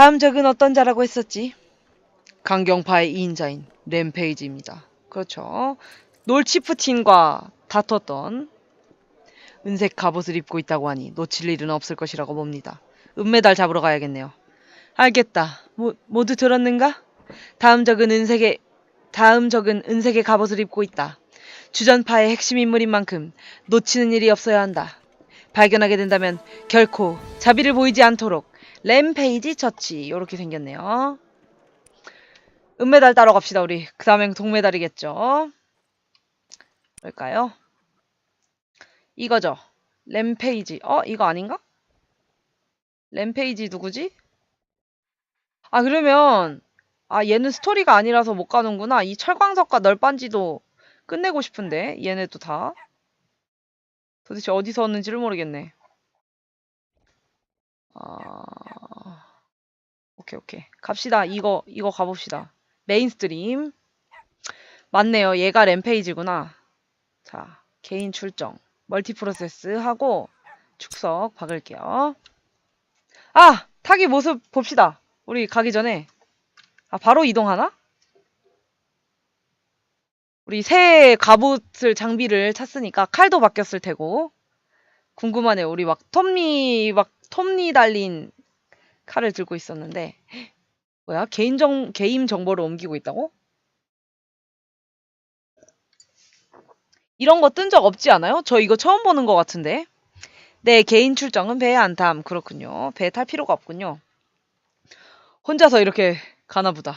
다음 적은 어떤 자라고 했었지? 강경파의 2인자인 램페이지입니다. 그렇죠. 놀치프틴과 다퉜던 은색 갑옷을 입고 있다고 하니 놓칠 일은 없을 것이라고 봅니다. 은메달 잡으러 가야겠네요. 알겠다. 모, 모두 들었는가? 다음 적은 은색의 다음 적은 은색의 갑옷을 입고 있다. 주전파의 핵심 인물인 만큼 놓치는 일이 없어야 한다. 발견하게 된다면 결코 자비를 보이지 않도록 램페이지 처치 이렇게 생겼네요. 은메달 따러 갑시다 우리. 그 다음엔 동메달이겠죠. 뭘까요? 이거죠. 램페이지. 어 이거 아닌가? 램페이지 누구지? 아 그러면 아 얘는 스토리가 아니라서 못 가는구나. 이 철광석과 널빤지도 끝내고 싶은데 얘네도 다 도대체 어디서 왔는지를 모르겠네. 아 오케이 오케이 갑시다. 이거 이거 가봅시다. 메인스트림 맞네요. 얘가 램페이지구나. 자 개인 출정 멀티 프로세스 하고 축석 박을게요. 아 타기 모습 봅시다. 우리 가기 전에 아 바로 이동하나? 우리 새 갑옷을 장비를 찾으니까 칼도 바뀌었을 테고 궁금하네요. 우리 막 톱니 막 톱니 달린 칼을 들고 있었는데 뭐야 개인 정 개인 정보를 옮기고 있다고? 이런 거 뜬 적 없지 않아요? 저 이거 처음 보는 것 같은데. 네, 개인 출정은 배에 안 탐. 그렇군요. 배에 탈 필요가 없군요. 혼자서 이렇게 가나 보다.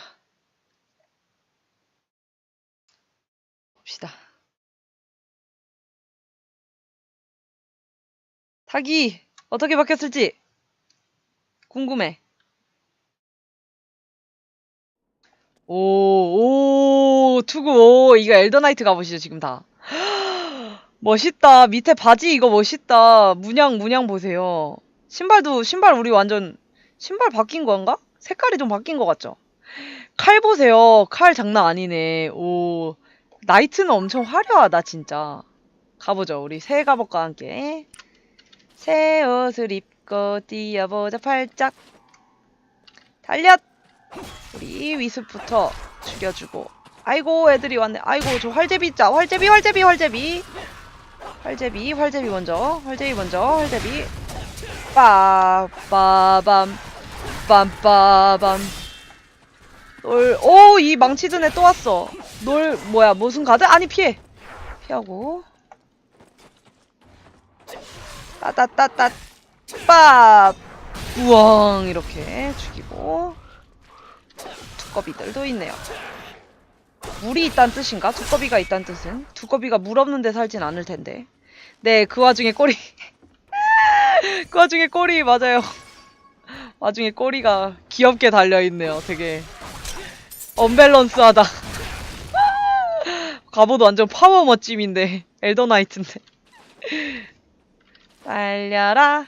봅시다. 타기 어떻게 바뀌었을지 궁금해. 오, 오, 투구, 오, 이거 엘더나이트 가보시죠, 지금 다. 멋있다. 밑에 바지 이거 멋있다. 문양, 문양 보세요. 신발도, 신발 우리 완전, 신발 바뀐 건가? 색깔이 좀 바뀐 것 같죠? 칼 보세요. 칼 장난 아니네. 오, 나이트는 엄청 화려하다, 진짜. 가보죠. 우리 새 갑옷과 함께. 새 옷을 입고 뛰어보자, 팔짝. 달렸! 우리 위습부터 죽여주고. 아이고, 애들이 왔네. 아이고, 저 활제비 있자. 활제비, 활제비, 활제비. 활제비, 활제비 먼저. 활제비 먼저, 활제비. 빠, 빠밤. 빰빠밤. 놀, 오, 이 망치든 애또 왔어. 놀, 뭐야, 무슨 가드? 아니, 피해. 피하고. 따따따따, 빠, 우왕, 이렇게 죽이고. 두꺼비들도 있네요. 물이 있단 뜻인가? 두꺼비가 있단 뜻은? 두꺼비가 물 없는 데 살진 않을 텐데. 네, 그 와중에 꼬리. 그 와중에 꼬리, 맞아요. 와중에 꼬리가 귀엽게 달려있네요. 되게. 언밸런스하다. 갑옷 완전 파워 멋짐인데. 엘더나이트인데. 달려라.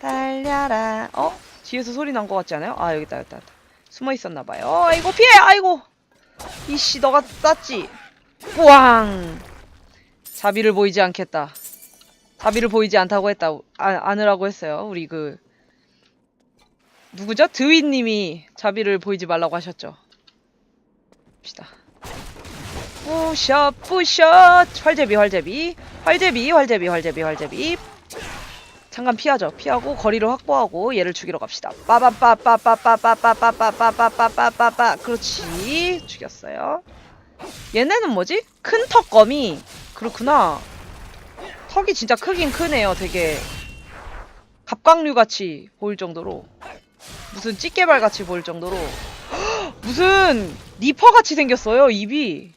달려라. 어? 뒤에서 소리 난 것 같지 않아요? 아, 여기 있다, 여기 있다. 여기 있다. 숨어 있었나봐요. 어, 아이고, 피해! 아이고! 이씨, 너가 쌌지? 뿌앙! 자비를 보이지 않겠다. 자비를 보이지 않다고 했다. 아, 않으라고 했어요. 우리 그, 누구죠? 드윗님이 자비를 보이지 말라고 하셨죠. 봅시다. 뿌셔, 뿌셔! 활제비, 활제비. 활제비, 활제비, 활제비, 활제비. 잠깐 피하죠. 피하고 거리를 확보하고 얘를 죽이러 갑시다. 빠바빠빠빠빠빠빠빠빠빠빠빠빠빠 그렇지. 죽였어요. 얘네는 뭐지? 큰 턱검이 그렇구나. 턱이 진짜 크긴 크네요. 되게 갑각류 같이 보일 정도로 무슨 찌개발 같이 보일 정도로 무슨 니퍼 같이 생겼어요. 입이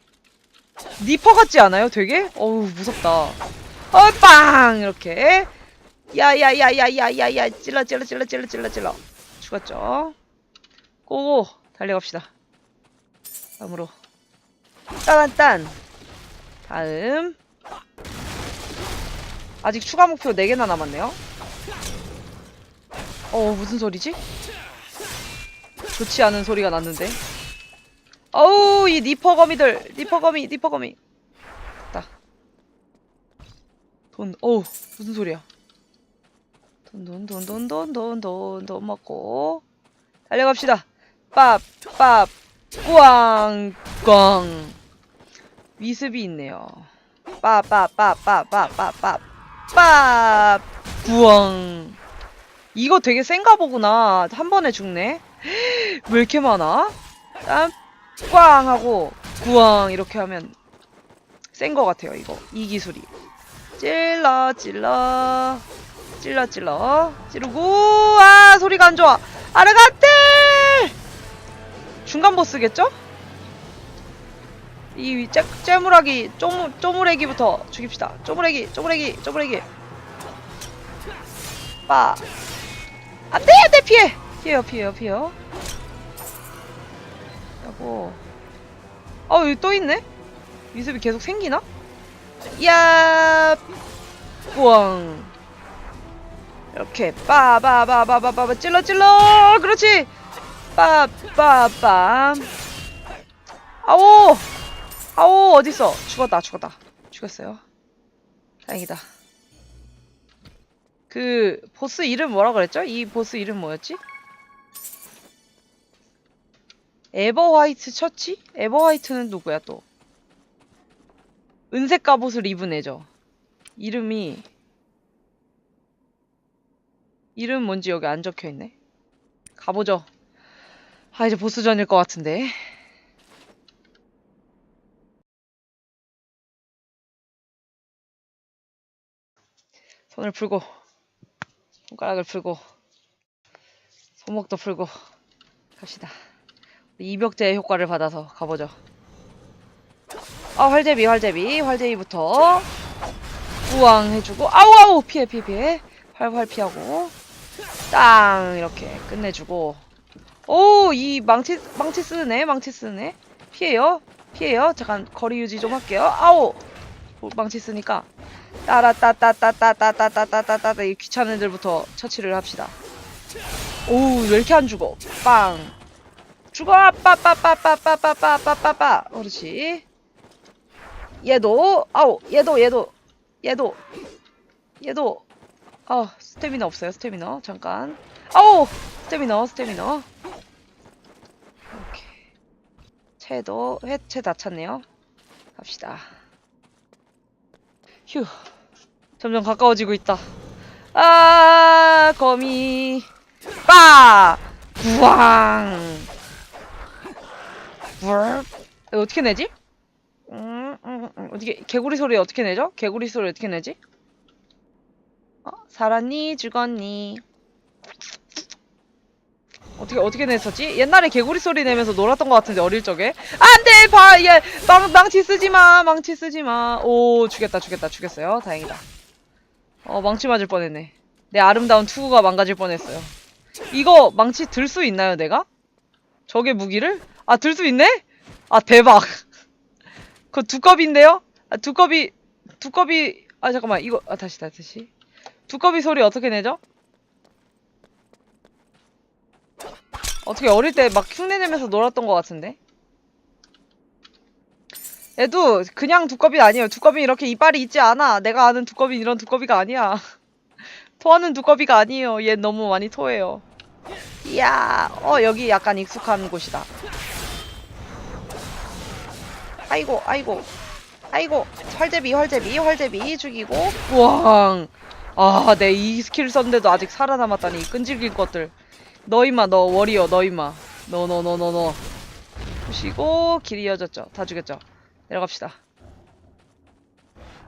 니퍼 같지 않아요? 되게? 어우 무섭다. 어 빵! 이렇게. 야야야야야야야 찔러 찔러 찔러 찔러 찔러 찔러. 죽었죠? 고고 달려갑시다. 다음으로. 딴딴. 다음. 아직 추가 목표 4개나 남았네요. 어 무슨 소리지? 좋지 않은 소리가 났는데 어우 이 니퍼 거미들 니퍼 거미 니퍼 거미 됐다 돈 어우 무슨 소리야 돈 돈 돈 돈 돈 돈 돈 돈 먹고 달려갑시다. 밥, 밥, 꽝, 꽝. 위습이 있네요. 밥, 부엉. 이거 되게 센가 보구나. 한 번에 죽네. 왜 이렇게 많아? 땀, 꽝 하고, 구왕 이렇게 하면 센 거 같아요, 이거. 이 기술이. 찔러, 찔러. 찔러, 찔러. 찌르고, 아, 소리가 안 좋아. 아르가테! 중간 보스겠죠? 이 째, 째무라기, 쪼무, 쪼무레기부터 죽입시다. 쪼무레기, 쪼무레기, 쪼무레기. 빠. 안 돼, 안 돼, 피해! 피해요, 피해요, 피해요. 하고. 어, 여기 또 있네? 미습이 계속 생기나? 야, 뿌엉. 이렇게 빠바바바바바바 찔러 찔러 그렇지 빠빠빰 아오 아오 어딨어 죽었다 죽었다 죽였어요 다행이다 그 보스 이름 뭐라 그랬죠? 이 보스 이름 뭐였지? 에버 화이트 처치? 에버 화이트는 누구야 또 은색 갑옷을 입은 애죠 이름이 이름 뭔지 여기 안 적혀 있네. 가보죠. 아 이제 보스전일 것 같은데. 손을 풀고 손가락을 풀고 손목도 풀고 갑시다. 이벽제 효과를 받아서 가보죠. 아 활제비 활제비 활제비부터 우왕 해주고 아우 아우 피해 피해 피해 활활 피하고 땅 이렇게 끝내주고 오 이 망치 망치 쓰네 망치 쓰네 피해요 피해요 잠깐 거리 유지 좀 할게요 오, 망치 쓰니까 따라따따따따따따따따따따 이 귀찮은 애들부터 처치를 합시다 오왜 이렇게 안 죽어 빵 죽어! 빠빠빠빠빠빠빠빠빠빠 그렇지 얘도 아우 얘도 얘도 얘도 얘도. 아 스태미나 없어요 스태미나 잠깐. 아우 스태미나 스태미나 이렇게 채도 해체 다 찼네요. 갑시다. 휴. 점점 가까워지고 있다. 아 거미. 빠! 물 이거 어떻게 내지? 음, 음, 음, 어떻게 개구리 소리 어떻게 내죠? 개구리 소리 어떻게 내지? 어? 살았니? 죽었니? 어떻게 어떻게 냈었지? 옛날에 개구리 소리 내면서 놀았던 것 같은데 어릴 적에 안돼 봐얘 망 망치 쓰지 마 망치 쓰지 마오 죽였다 죽였다 죽였어요 다행이다 어 망치 맞을 뻔했네 내 아름다운 투구가 망가질 뻔했어요 이거 망치 들 수 있나요 내가 저게 무기를 아 들 수 있네 아 대박 그 두꺼비인데요 아 두꺼비 두꺼비 아 잠깐만 이거 아 다시 다시 두꺼비 소리 어떻게 내죠? 어떻게 어릴 때 막 흉내 내면서 놀았던 것 같은데? 얘도 그냥 두꺼비 아니에요. 두꺼비 이렇게 이빨이 있지 않아. 내가 아는 두꺼비 이런 두꺼비가 아니야. 토하는 두꺼비가 아니에요. 얘 너무 많이 토해요. 이야, 어 여기 약간 익숙한 곳이다. 아이고, 아이고, 아이고, 활제비, 활제비, 활제비 죽이고, 우왕. 아, 내 이 스킬 썼는데도 아직 살아남았다니 이 끈질길 것들. 너 임마, 너 워리어, 너 임마. 너, 너, 너, 너, 너. 보시고 길이 이어졌죠. 다 죽였죠. 내려갑시다.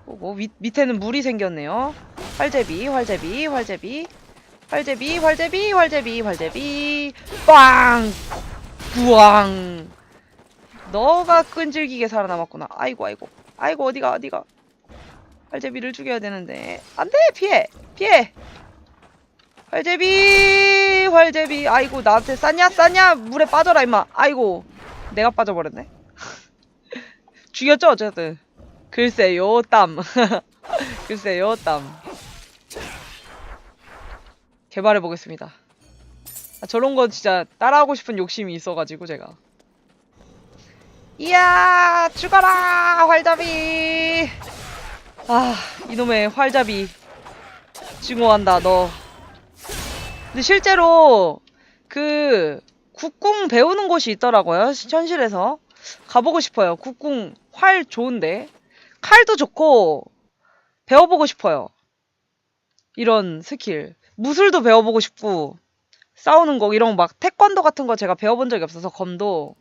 오고 밑 밑에는 물이 생겼네요. 활제비, 활제비, 활제비, 활제비, 활제비, 활제비, 활제비, 빵, 부왕. 너가 끈질기게 살아남았구나. 아이고, 아이고, 아이고 어디가, 어디가. 활제비를 죽여야 되는데. 안돼! 피해! 피해! 활제비! 활제비! 아이고 나한테 쌌냐 쌌냐? 물에 빠져라 임마. 아이고 내가 빠져버렸네. 죽였죠 어쨌든. 글쎄요 땀. 글쎄요 땀 개발해 보겠습니다 아, 저런 거 진짜 따라하고 싶은 욕심이 있어가지고 제가 이야 죽어라 활잡이 아 이놈의 활잡이 증오한다 너 근데 실제로 그그 국궁 배우는 곳이 있더라고요. 현실에서 가보고 싶어요. 국궁 활 좋은데 칼도 좋고 배워보고 싶어요. 이런 스킬 무술도 배워보고 싶고 싸우는 거 이런 막 태권도 같은 거 제가 배워본 적이 없어서 검도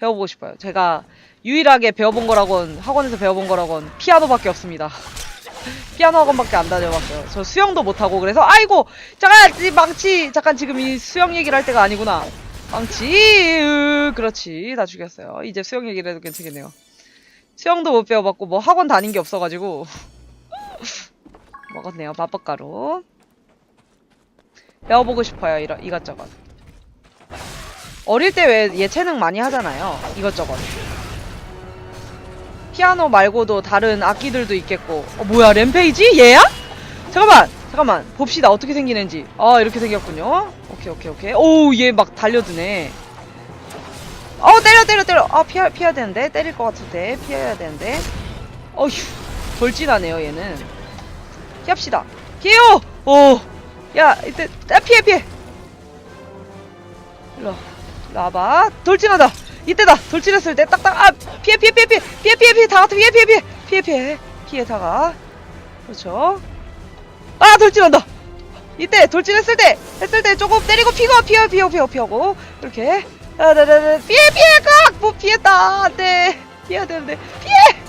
배워보고 싶어요. 제가 유일하게 배워본 거라곤 학원에서 배워본 거라곤 피아노밖에 없습니다. 피아노 학원밖에 안 다녀봤어요. 저 수영도 못하고 그래서 아이고 잠깐 이 망치 잠깐 지금 이 수영 얘기를 할 때가 아니구나. 망치 으, 그렇지 다 죽였어요. 이제 수영 얘기를 해도 괜찮겠네요. 수영도 못 배워봤고 뭐 학원 다닌 게 없어가지고 먹었네요 맛박가루. 배워보고 싶어요 이러, 이것저것. 어릴 때 왜 예체능 많이 하잖아요. 이것저것. 피아노 말고도 다른 악기들도 있겠고. 어, 뭐야, 램페이지? 얘야? 잠깐만, 잠깐만. 봅시다. 어떻게 생기는지. 아, 이렇게 생겼군요. 오케이, 오케이, 오케이. 오, 얘막 달려드네. 어, 때려, 때려, 때려. 아, 피하, 피해야 되는데. 때릴 것 같은데. 피해야 되는데. 어휴, 돌진하네요, 얘는. 피합시다. 피해요! 오! 야, 이때, 아, 피해, 피해! 일로 와봐. 돌진하다. 이때다. 돌진했을 때 딱딱 아 피해 피해 피해 피해. 피해 피해 피해. 다 같아 피해 피해 피해. 피해 피해. 피해 다가. 그렇죠. 아 돌진한다. 이때 돌진했을 때 했을 때 조금 때리고 피고 피하 피하고 피하고 피하고. 이렇게. 아다다다 피해 피해 각뭐 피했다. 안돼 피해야 되는데. 피해!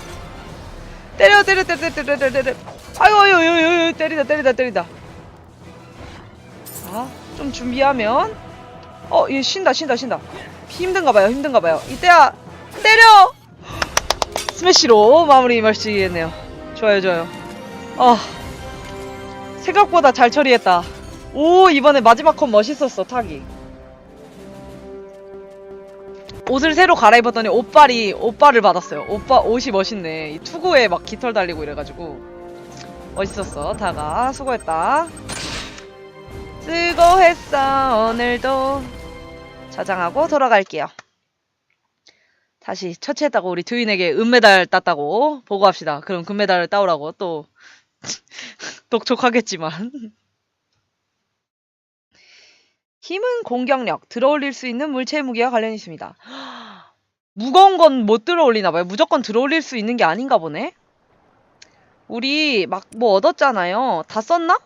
때려 때려 때려 때려 때려 때려. 아유 아유 아유 아유 때리다 때리다 때리다 자 좀 준비하면 어, 얘 쉰다, 쉰다, 쉰다. 힘든가 봐요, 힘든가 봐요. 이때야, 때려! 스매시로 마무리 마치겠네요. 좋아요, 좋아요. 아, 생각보다 잘 처리했다. 오, 이번에 마지막 컷 멋있었어, 타기. 옷을 새로 갈아입었더니 옷발이, 옷발을 받았어요. 오빠, 옷이 멋있네. 이 투구에 막 깃털 달리고 이래가지고. 멋있었어, 다가. 수고했다. 수고했어 오늘도. 저장하고 돌아갈게요. 다시 처치했다고 우리 두인에게 은메달 땄다고 보고합시다. 그럼 금메달을 따오라고 또 독촉하겠지만. 힘은 공격력 들어올릴 수 있는 물체 무기와 관련이 있습니다. 무거운 건 못 들어올리나 봐요. 무조건 들어올릴 수 있는 게 아닌가 보네? 우리 막 뭐 얻었잖아요. 다 썼나?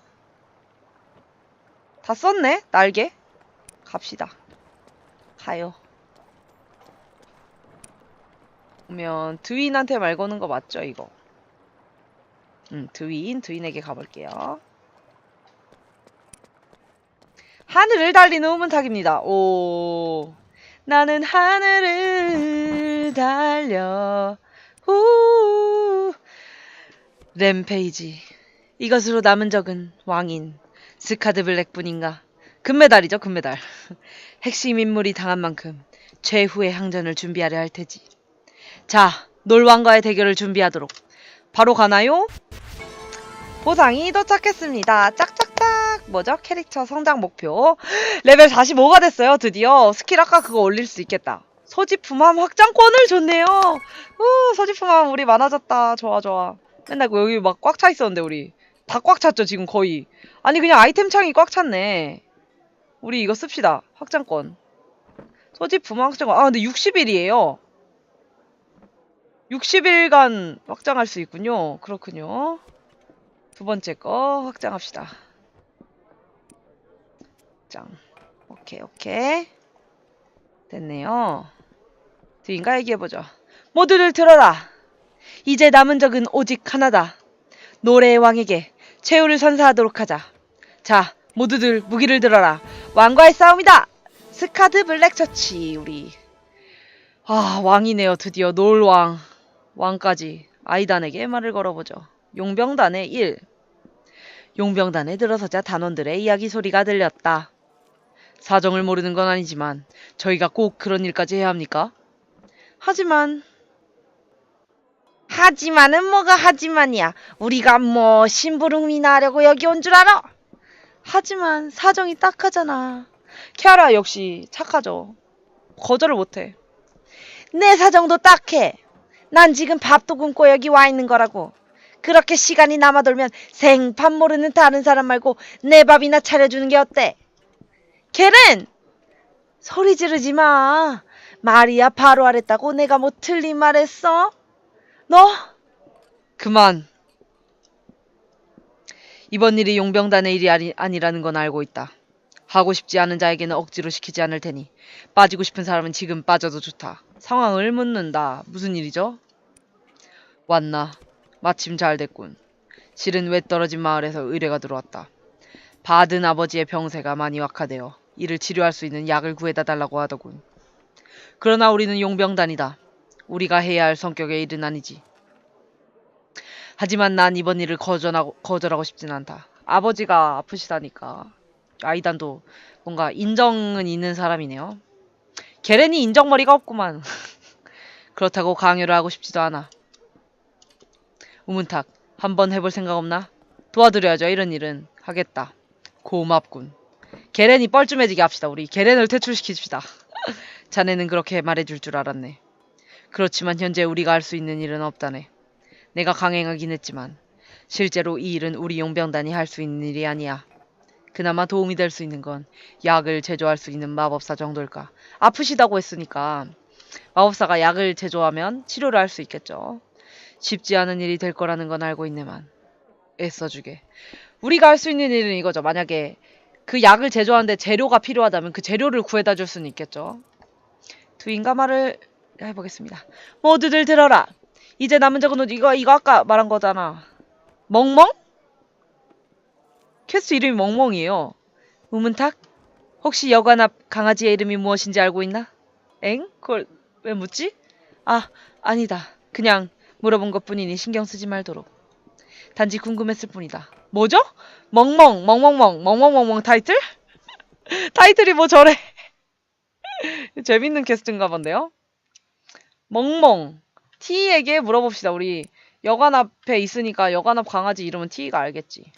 다 썼네 날개? 갑시다. 가요. 그러면 드윈한테 말 거는 거 맞죠 이거? 음 드윈 드윈에게 가볼게요. 하늘을 달리는 우문탁입니다. 오. 나는 하늘을 달려. 후. 램페이지. 이것으로 남은 적은 왕인 스카드 블랙뿐인가? 금메달이죠, 금메달. 핵심 인물이 당한 만큼 최후의 항전을 준비하려 할 테지. 자, 놀왕과의 대결을 준비하도록. 바로 가나요? 보상이 도착했습니다. 짝짝짝. 뭐죠? 캐릭터 성장 목표. 레벨 45가 됐어요, 드디어. 스킬 아까 그거 올릴 수 있겠다. 소지품함 확장권을 줬네요. 우, 소지품함 우리 많아졌다. 좋아, 좋아. 맨날 여기 막 꽉 차 있었는데, 우리. 다 꽉 찼죠, 지금 거의. 아니 그냥 아이템 창이 꽉 찼네. 우리 이거 씁시다. 확장권. 소집 부마 확장권. 아 근데 60일이에요. 60일간 확장할 수 있군요. 그렇군요. 두 번째 거 확장합시다. 짱. 오케이 오케이. 됐네요. 뒤인가 얘기해보죠. 모두들 들어라. 이제 남은 적은 오직 하나다. 노래의 왕에게 최후를 선사하도록 하자. 자, 모두들 무기를 들어라. 왕과의 싸움이다. 스카드 블랙 처치 우리. 아, 왕이네요. 드디어 놀왕. 왕까지 아이단에게 말을 걸어보죠. 용병단의 1. 용병단에 들어서자 단원들의 이야기 소리가 들렸다. 사정을 모르는 건 아니지만 저희가 꼭 그런 일까지 해야 합니까? 하지만 하지만은 뭐가 하지만이야. 우리가 뭐 심부름이나 하려고 여기 온 줄 알아? 하지만 사정이 딱하잖아. 키아라 역시 착하죠. 거절을 못해. 내 사정도 딱해. 난 지금 밥도 굶고 여기 와 있는 거라고. 그렇게 시간이 남아돌면 생밥 모르는 다른 사람 말고 내 밥이나 차려주는 게 어때? 걔는 소리 지르지 마. 말이야 바로 하랬다고 내가 뭐 틀린 말 했어? 너? 그만. 이번 일이 용병단의 일이 아니, 아니라는 건 알고 있다. 하고 싶지 않은 자에게는 억지로 시키지 않을 테니 빠지고 싶은 사람은 지금 빠져도 좋다. 상황을 묻는다. 무슨 일이죠? 왔나. 마침 잘 됐군. 실은 왜 떨어진 마을에서 의뢰가 들어왔다. 받은 아버지의 병세가 많이 악화되어 이를 치료할 수 있는 약을 구해다 달라고 하더군. 그러나 우리는 용병단이다. 우리가 해야 할 성격의 일은 아니지. 하지만 난 이번 일을 거절하고, 거절하고 싶진 않다. 아버지가 아프시다니까. 아이단도 뭔가 인정은 있는 사람이네요. 게렌이 인정머리가 없구만. 그렇다고 강요를 하고 싶지도 않아. 우문탁, 한번 해볼 생각 없나? 도와드려야죠, 이런 일은. 하겠다. 고맙군. 게렌이 뻘쭘해지게 합시다, 우리. 게렌을 퇴출시킵시다. 자네는 그렇게 말해줄 줄 알았네. 그렇지만 현재 우리가 할 수 있는 일은 없다네. 내가 강행하긴 했지만 실제로 이 일은 우리 용병단이 할 수 있는 일이 아니야. 그나마 도움이 될 수 있는 건 약을 제조할 수 있는 마법사 정도일까. 아프시다고 했으니까 마법사가 약을 제조하면 치료를 할 수 있겠죠. 쉽지 않은 일이 될 거라는 건 알고 있네만 애써주게. 우리가 할 수 있는 일은 이거죠. 만약에 그 약을 제조하는데 재료가 필요하다면 그 재료를 구해다 줄 수는 있겠죠. 두 인가 말을 해보겠습니다. 모두들 들어라. 이제 남은 적은 이거 이거 아까 말한 거잖아. 멍멍? 캐스 이름이 멍멍이에요. 우문탁? 혹시 여관 앞 강아지의 이름이 무엇인지 알고 있나? 엥? 그걸 왜 묻지? 아, 아니다. 그냥 물어본 것 뿐이니 신경 쓰지 말도록. 단지 궁금했을 뿐이다. 뭐죠? 멍멍, 멍멍멍, 멍멍멍멍 타이틀? 타이틀이 뭐 저래? 재밌는 캐스트인가 본데요? 멍멍. T에게 물어봅시다. 우리 여관 앞에 있으니까 여관 앞 강아지 이름은 T가 알겠지.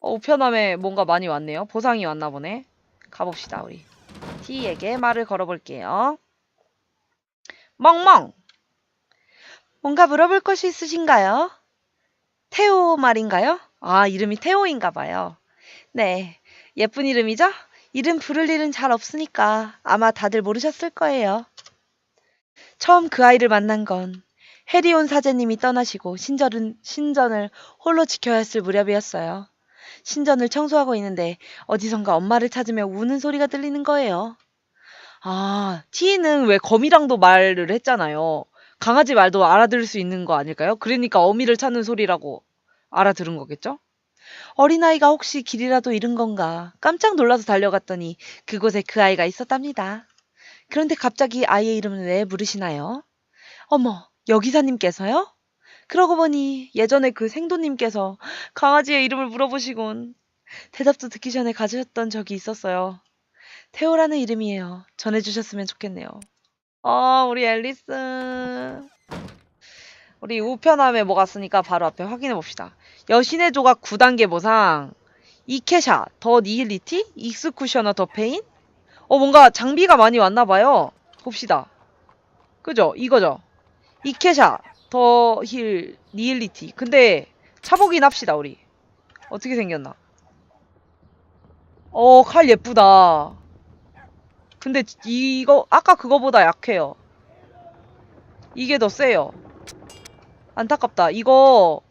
어, 우편함에 뭔가 많이 왔네요. 보상이 왔나 보네. 가봅시다, 우리. T에게 말을 걸어볼게요. 멍멍! 뭔가 물어볼 것이 있으신가요? 태호 말인가요? 아, 이름이 태호인가 봐요. 네, 예쁜 이름이죠? 이름 부를 일은 잘 없으니까 아마 다들 모르셨을 거예요. 처음 그 아이를 만난 건 해리온 사제님이 떠나시고 신전은, 신전을 홀로 지켜야 했을 무렵이었어요. 신전을 청소하고 있는데 어디선가 엄마를 찾으며 우는 소리가 들리는 거예요. 아, 티는 왜 거미랑도 말을 했잖아요. 강아지 말도 알아들을 수 있는 거 아닐까요? 그러니까 어미를 찾는 소리라고 알아들은 거겠죠? 어린아이가 혹시 길이라도 잃은 건가 깜짝 놀라서 달려갔더니 그곳에 그 아이가 있었답니다. 그런데 갑자기 아이의 이름은 왜 물으시나요? 어머, 여기사님께서요? 그러고 보니 예전에 그 생도님께서 강아지의 이름을 물어보시곤 대답도 듣기 전에 가주셨던 적이 있었어요. 태호라는 이름이에요. 전해주셨으면 좋겠네요. 어, 우리 앨리스. 우리 우편함에 뭐가 쓰니까 바로 앞에 확인해 봅시다. 여신의 조각 9단계 보상. 이케샤, 더 니힐리티, 익스쿠셔너 더 페인? 어, 뭔가 장비가 많이 왔나 봐요. 봅시다. 그죠? 이거죠? 이케샤, 더 힐, 니힐리티. 근데 차보긴 합시다, 우리. 어떻게 생겼나? 어, 칼 예쁘다. 근데 이거 아까 그거보다 약해요. 이게 더 세요. 안타깝다. 이거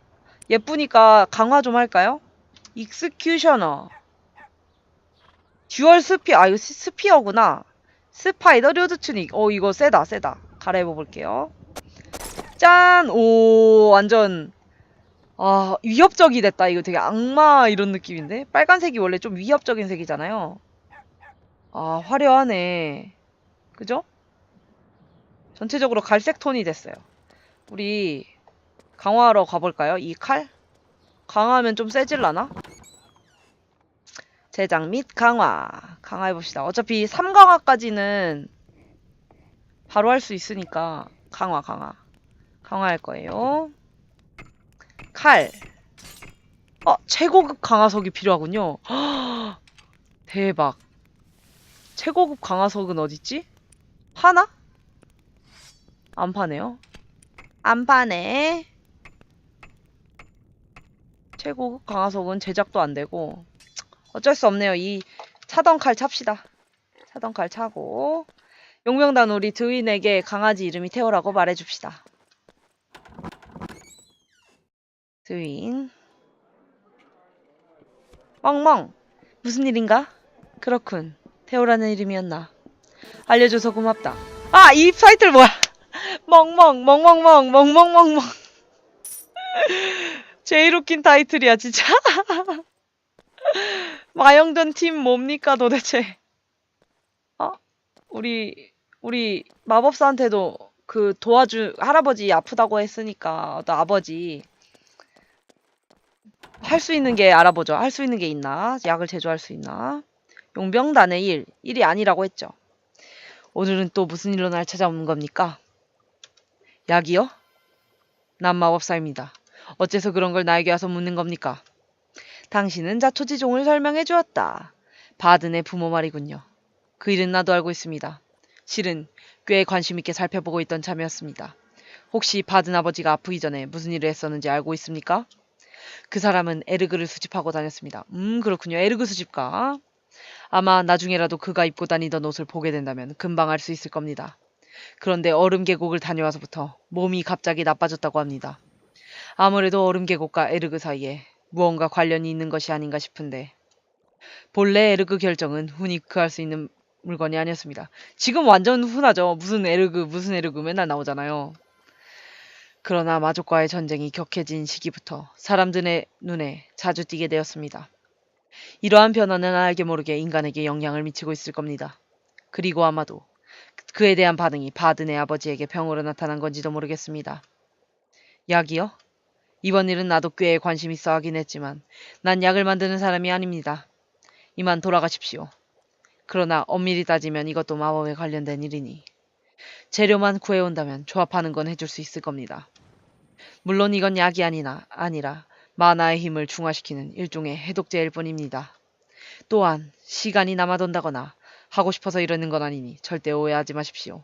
예쁘니까 강화 좀 할까요? 익스큐셔너. 듀얼 스피, 아, 이거 스- 스피어구나. 스파이더 료드 튜닉. 어, 이거 세다, 세다. 갈아입어 볼게요. 짠! 오, 완전, 아, 위협적이 됐다. 이거 되게 악마 이런 느낌인데? 빨간색이 원래 좀 위협적인 색이잖아요. 아, 화려하네. 그죠? 전체적으로 갈색 톤이 됐어요. 우리 강화하러 가볼까요? 이 칼? 강화하면 좀 세질라나? 제작 및 강화. 강화해봅시다. 어차피 3강화까지는 바로 할 수 있으니까 강화, 강화. 강화할 거예요. 칼. 어, 최고급 강화석이 필요하군요. 대박. 최고급 강화석은 어딨지? 파나? 안 파네요. 안 파네. 최고급 강화석은 제작도 안 되고 어쩔 수 없네요. 이 차던 칼 찹시다. 차던 칼 차고 용명단 우리 드윈에게 강아지 이름이 태호라고 말해줍시다. 드윈 멍멍 무슨 일인가? 그렇군 태호라는 이름이었나 알려줘서 고맙다 아 이 타이틀 뭐야 멍멍 멍멍멍 멍멍멍멍 제일 웃긴 타이틀이야 진짜 마영전 팀 뭡니까 도대체 어? 우리 우리 마법사한테도 그 도와주 할아버지 아프다고 했으니까 어떤 아버지 할 수 있는 게 알아보죠. 할 수 있는 게 있나? 약을 제조할 수 있나? 용병단의 일, 일이 아니라고 했죠. 오늘은 또 무슨 일로 날 찾아오는 겁니까? 약이요? 난 마법사입니다. 어째서 그런 걸 나에게 와서 묻는 겁니까? 당신은 자초지종을 설명해 주었다. 바든의 부모 말이군요. 그 일은 나도 알고 있습니다. 실은 꽤 관심 있게 살펴보고 있던 참이었습니다. 혹시 바든 아버지가 아프기 전에 무슨 일을 했었는지 알고 있습니까? 그 사람은 에르그를 수집하고 다녔습니다. 음, 그렇군요. 에르그 수집가. 아마 나중에라도 그가 입고 다니던 옷을 보게 된다면 금방 알 수 있을 겁니다. 그런데 얼음 계곡을 다녀와서부터 몸이 갑자기 나빠졌다고 합니다. 아무래도 얼음 계곡과 에르그 사이에 무언가 관련이 있는 것이 아닌가 싶은데 본래 에르그 결정은 구할 수 있는 물건이 아니었습니다. 지금 완전 흔하죠. 무슨 에르그 무슨 에르그 맨날 나오잖아요. 그러나 마족과의 전쟁이 격해진 시기부터 사람들의 눈에 자주 띄게 되었습니다. 이러한 변화는 알게 모르게 인간에게 영향을 미치고 있을 겁니다. 그리고 아마도 그에 대한 반응이 바든의 아버지에게 병으로 나타난 건지도 모르겠습니다. 약이요? 이번 일은 나도 꽤 관심 있어 하긴 했지만 난 약을 만드는 사람이 아닙니다. 이만 돌아가십시오. 그러나 엄밀히 따지면 이것도 마법에 관련된 일이니 재료만 구해온다면 조합하는 건 해줄 수 있을 겁니다. 물론 이건 약이 아니나 아니라 만화의 힘을 중화시키는 일종의 해독제일 뿐입니다. 또한 시간이 남아돈다거나 하고 싶어서 이러는 건 아니니 절대 오해하지 마십시오.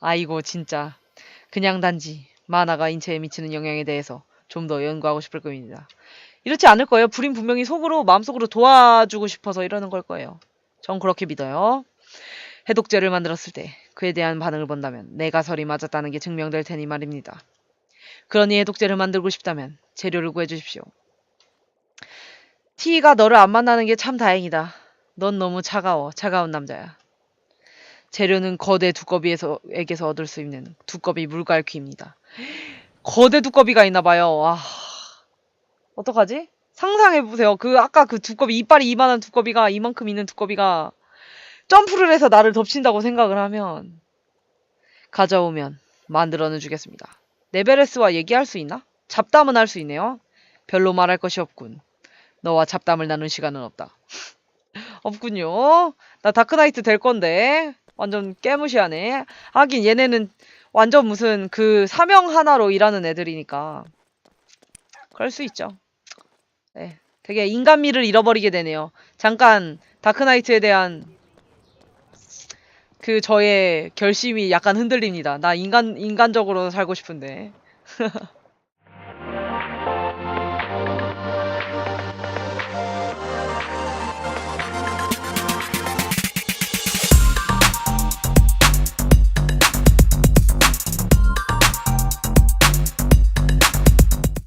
아이고 진짜 그냥 단지 만화가 인체에 미치는 영향에 대해서 좀 더 연구하고 싶을 겁니다. 이렇지 않을 거예요. 불임 분명히 속으로 마음속으로 도와주고 싶어서 이러는 걸 거예요. 전 그렇게 믿어요. 해독제를 만들었을 때 그에 대한 반응을 본다면 내 가 설이 맞았다는 게 증명될 테니 말입니다. 그러니 해독제를 만들고 싶다면 재료를 구해주십시오. 티가 너를 안 만나는 게 참 다행이다. 넌 너무 차가워. 차가운 남자야. 재료는 거대 두꺼비에게서 얻을 수 있는 두꺼비 물갈퀴입니다. 거대 두꺼비가 있나 봐요. 와. 어떡하지? 상상해보세요. 그, 아까 그 두꺼비, 이빨이 이만한 두꺼비가, 이만큼 있는 두꺼비가 점프를 해서 나를 덮친다고 생각을 하면, 가져오면 만들어는 주겠습니다. 네베레스와 얘기할 수 있나? 잡담은 할 수 있네요. 별로 말할 것이 없군. 너와 잡담을 나눌 시간은 없다. 없군요. 나 다크나이트 될 건데. 완전 깨무시하네. 하긴 얘네는 완전 무슨 그 사명 하나로 일하는 애들이니까. 그럴 수 있죠. 네. 되게 인간미를 잃어버리게 되네요. 잠깐 다크나이트에 대한 그 저의 결심이 약간 흔들립니다. 나 인간 인간적으로 살고 싶은데.